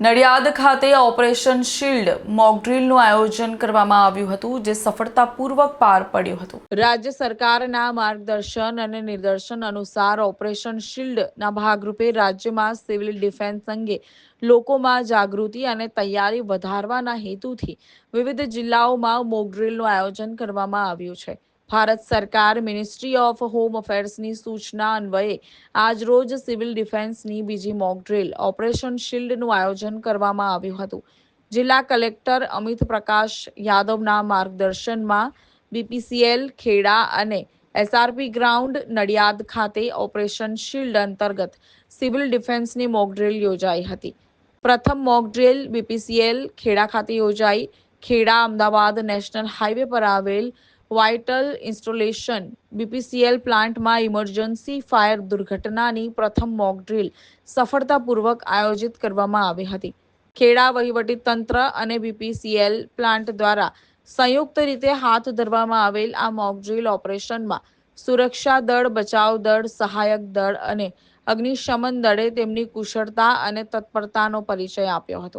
નડિયાદ ખાતે operation shield મોકડ્રીલનું આયોજન કરવામાં આવ્યું હતું, જે સફળતાપૂર્વક પાર પડ્યું હતું. રાજ્ય સરકારના માર્ગદર્શન અને નિદર્શન અનુસાર ઓપરેશન શિલ્ડના ભાગરૂપે રાજ્યમાં સિવિલ ડિફેન્સ અંગે લોકોમાં જાગૃતિ અને તૈયારી વધારવાના હેતુથી વિવિધ જિલ્લાઓમાં મોકડ્રીલનું આયોજન કરવામાં આવ્યું છે. ભારત સરકાર મિનિસ્ટ્રી ઓફ હોમ અફેર્સની સૂચના અન્વયે આજરોજ સિવિલ ડિફેન્સની બીજી મોક ડ્રિલ, ઓપરેશન શિલ્ડનું આયોજન કરવામાં આવ્યું હતું. જિલ્લા કલેક્ટર અમિત પ્રકાશ યાદવના માર્ગદર્શનમાં બીપીસીએલ ખેડા અને એસઆરપી ગ્રાઉન્ડ નડિયાદ ખાતે ઓપરેશન શિલ્ડ અંતર્ગત સિવિલ ડિફેન્સની મોક ડ્રિલ યોજાઈ હતી. પ્રથમ મોક ડ્રિલ બીપીસીએલ ખેડા ખાતે યોજાઈ. ખેડા, અમદાવાદ નેશનલ હાઈવે પર આવેલ વાઇટલ ઇન્સ્ટોલેશન બીપીસીએલ પ્લાન્ટમાં ઇમરજન્સી ફાયર દુર્ઘટનાની પ્રથમ મોક ડ્રીલ સફળતાપૂર્વક આયોજિત કરવામાં આવી હતી. ખેડા વહીવટીતંત્ર અને બીપીસીએલ પ્લાન્ટ દ્વારા સંયુક્ત રીતે હાથ ધરવામાં આવેલ આ મોક ડ્રીલ ઓપરેશનમાં સુરક્ષા દળ, બચાવ દળ, સહાયક દળ અને અગ્નિશમન દળે તેમની કુશળતા અને તત્પરતાનો પરિચય આપ્યો હતો.